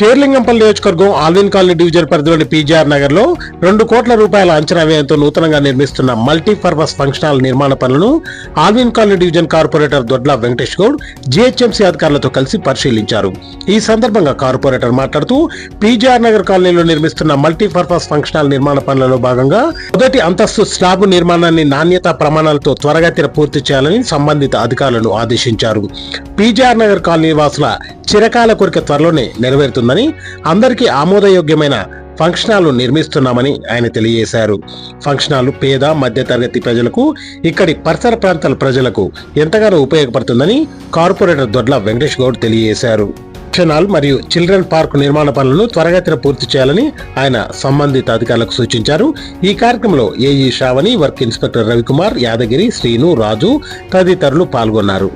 షేర్లింగంపల్లి నియోజకవర్గం Alwyn colony division పరిధిలోని PGR నగర్లో రెండు కోట్ల రూపాయల అంచనా వ్యయంతో నూతనంగా నిర్మిస్తున్న మల్టీపర్పస్ ఫంక్షన్ హాల్ నిర్మాణ పనులను Alwyn colony division corporator Dodla Venkatesh Goud GHMC అధికారులతో కలిసి పరిశీలించారు. ఈ సందర్భంగా కార్పొరేటర్ మాట్లాడుతూ పీజీఆర్ నగర్ కాలనీలో నిర్మిస్తున్న మల్టీపర్పస్ ఫంక్షన్ హాల్ నిర్మాణ పనులలో భాగంగా మొదటి అంతస్తు స్లాబ్ నిర్మాణాన్ని నాణ్యత ప్రమాణాలతో త్వరగతిన పూర్తి చేయాలని సంబంధిత అధికారులను ఆదేశించారు. పీజీఆర్ నగర్ కాలనీ వాసుల చిరకాల కోరిక త్వరలోనే నెరవేరుతుందని అందరికీ ఆమోదయోగ్యమైన ఫంక్షన్ హాల్ నిర్మిస్తున్నామని ఆయన తెలియజేశారు. ఫంక్షన్ హాల్ పేద మధ్యతరగతి ప్రజలకు ఇక్కడి పరిసర ప్రాంతాల ప్రజలకు ఎంతగానో ఉపయోగపడుతుందని కార్పొరేటర్ దొడ్ల వెంకటేష్ గౌడ్ తెలియజేశారు. ఫంక్షనాల్ మరియు చిల్డ్రన్ పార్క్ నిర్మాణ పనులను త్వరగతిన పూర్తి చేయాలని ఆయన సంబంధిత అధికారులకు సూచించారు. ఈ కార్యక్రమంలో AE Sravani work inspector Ravikumar Yadagiri Srinu Raju తదితరులు పాల్గొన్నారు.